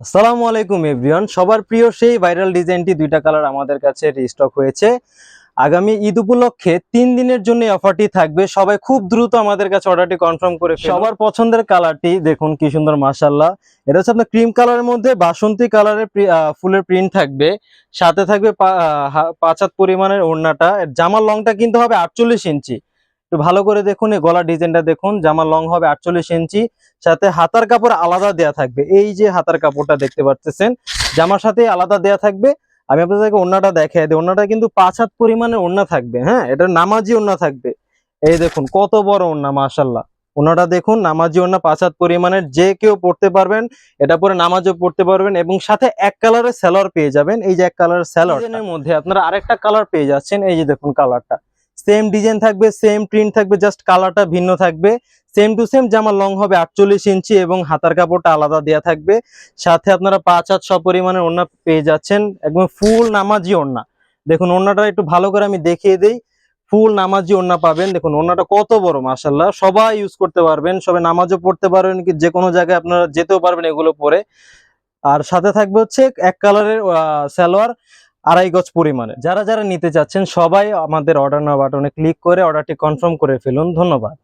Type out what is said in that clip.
আসসালামু আলাইকুম এভরিওয়ান। সবার প্রিয় সেই ভাইরাল ডিজাইনটি দুইটা কালার আমাদের কাছে রিস্টক হয়েছে। আগামী ঈদ উপলক্ষে তিন দিনের জন্য অফারটি থাকবে। সবাই খুব দ্রুত আমাদের কাছে অর্ডারটি কনফার্ম করে সবার পছন্দের কালারটি দেখুন কি সুন্দর মাশাল্লাহ এটা হচ্ছে আপনার ক্রিম কালারের মধ্যে বাসন্তী কালারের ফুলের প্রিন্ট থাকবে। সাথে থাকবে পাঁচ হাত পরিমাণের ওড়নাটা। জামার লংটা কিন্তু হবে আটচল্লিশ ইঞ্চি একটু ভালো করে দেখুন, এই গলার ডিজাইনটা দেখুন জামার লং হবে আটচল্লিশ ইঞ্চি, সাথে হাতার কাপড় আলাদা দেয়া থাকবে। এই যে হাতার কাপড়টা দেখতে পাচ্ছেন জামার সাথে আলাদা দেয়া থাকবে। আমি আপনাদেরকে ওড়নাটা দেখাই দিই, ওড়নাটা কিন্তু পাঁচ হাত পরিমাণে ওড়না থাকবে হ্যাঁ? এটা নামাজি ওড়না থাকবে। এই দেখুন, কত বড় ওড়না মাশাল্লাহ ওড়নাটা দেখুন, নামাজি ওড়না পাঁচ হাত পরিমাণের, যে কেউ পড়তে পারবেন, এটা পরে নামাজও পড়তে পারবেন এবং সাথে এক কালারের স্যালোয়ার পেয়ে যাবেন। এই যে এক কালারের স্যালোয়ার ডিজাইনের মধ্যে আপনারা আরেকটা কালার পেয়ে যাচ্ছেন, এই যে দেখুন কালারটা সেম ডিজাইন থাকবে সেম প্রিন্ট থাকবে জাস্ট কালারটা ভিন্ন থাকবে। সেম টু সেম জামা লং হবে আটচল্লিশ ইঞ্চি এবং হাতার কাপড়টা আলাদা দেয়া থাকবে। সাথে আপনারা পাঁচ হাত সপরিমাণের ওড়না পেয়ে যাচ্ছেন, একদম ফুল নামাজি ওড়না। দেখুন, ওড়নাটা একটু ভালো করে আমি দেখিয়ে দিই। ফুল নামাজি ওড়না পাবেন। দেখুন, ওড়নাটা কত বড় মাসাল্লাহ সবাই ইউজ করতে পারবেন, সবাই নামাজও পড়তে পারবেন কি যে কোনো জায়গায় আপনারা যেতেও পারবেন এগুলো পরে। আর সাথে থাকবে হচ্ছে এক কালারের সালোয়ার। আড়াই গজ পরিমাণে। যারা যারা নিতে চাচ্ছেন সবাই আমাদের অর্ডার নাও বাটনে ক্লিক করে অর্ডারটি কনফার্ম করে ফেলুন। ধন্যবাদ।